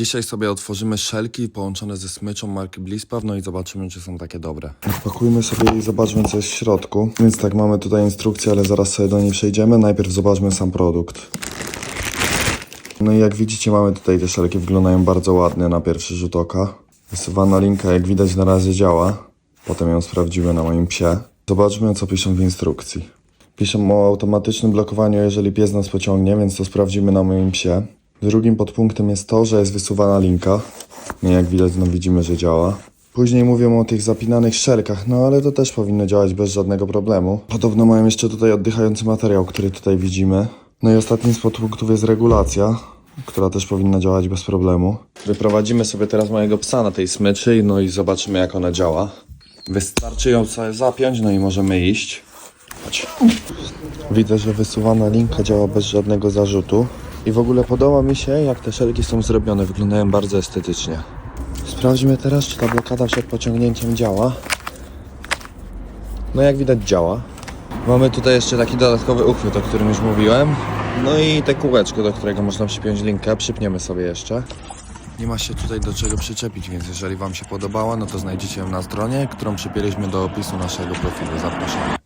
Dzisiaj sobie otworzymy szelki połączone ze smyczą marki Blispaw, no i zobaczymy, czy są takie dobre. Pakujmy sobie i zobaczmy, co jest w środku. Więc tak, mamy tutaj instrukcję, ale zaraz sobie do niej przejdziemy. Najpierw zobaczmy sam produkt. No i jak widzicie, mamy tutaj te szelki, wyglądają bardzo ładnie na pierwszy rzut oka. Wysuwana linka, jak widać, na razie działa. Potem ją sprawdzimy na moim psie. Zobaczmy, co piszą w instrukcji. Piszą o automatycznym blokowaniu, jeżeli pies nas pociągnie, więc to sprawdzimy na moim psie. Drugim podpunktem jest to, że jest wysuwana linka. No jak widać, no widzimy, że działa. Później mówią o tych zapinanych szelkach, no ale to też powinno działać bez żadnego problemu. Podobno mają jeszcze tutaj oddychający materiał, który tutaj widzimy. No i ostatnim z podpunktów jest regulacja, która też powinna działać bez problemu. Wyprowadzimy sobie teraz mojego psa na tej smyczy, no i zobaczymy jak ona działa. Wystarczy ją sobie zapiąć, no i możemy iść. Chodź. Widzę, że wysuwana linka działa bez żadnego zarzutu. I w ogóle podoba mi się, jak te szelki są zrobione. Wyglądają bardzo estetycznie. Sprawdźmy teraz, czy ta blokada przed pociągnięciem działa. No jak widać działa. Mamy tutaj jeszcze taki dodatkowy uchwyt, o którym już mówiłem. No i te kółeczko, do którego można przypiąć linkę. Przypniemy sobie jeszcze. Nie ma się tutaj do czego przyczepić, więc jeżeli Wam się podobała, no to znajdziecie ją na stronie, którą przypięliśmy do opisu naszego profilu. Zapraszam.